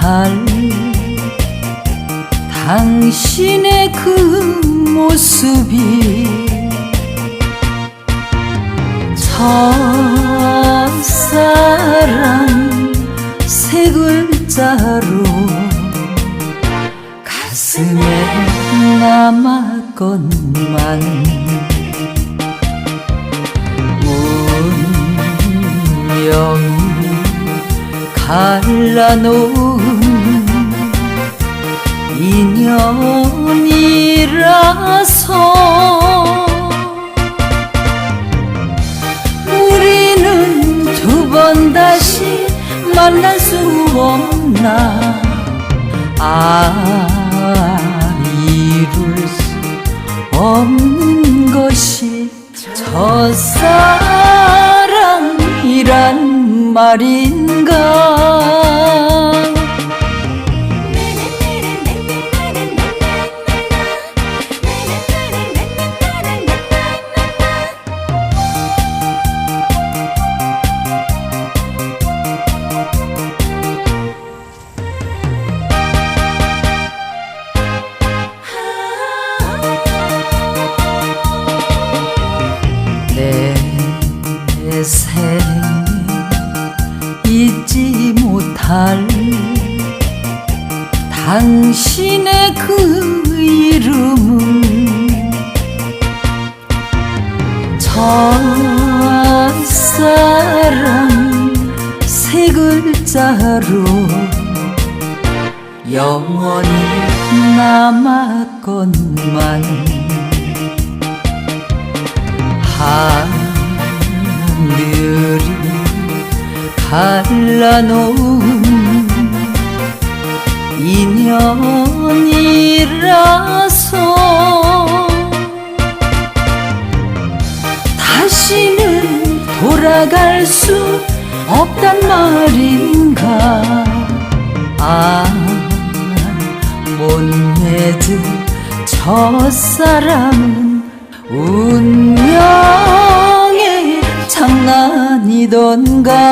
달 당신의 그 모습이 첫사랑 세 글자로 가슴에 남았건만 운명이 갈라놓은 서 우리는 두 번 다시 만날 수 없나? 아 이룰 수 없는 것이 첫사랑이란 말인가 못할 당신의 그 이름은 첫사랑 세 글자로 영원히 남았건만 갈라놓은 인연이라서 다시는 돌아갈 수 없단 말인가? 아못 맺은 첫사랑은 운 donga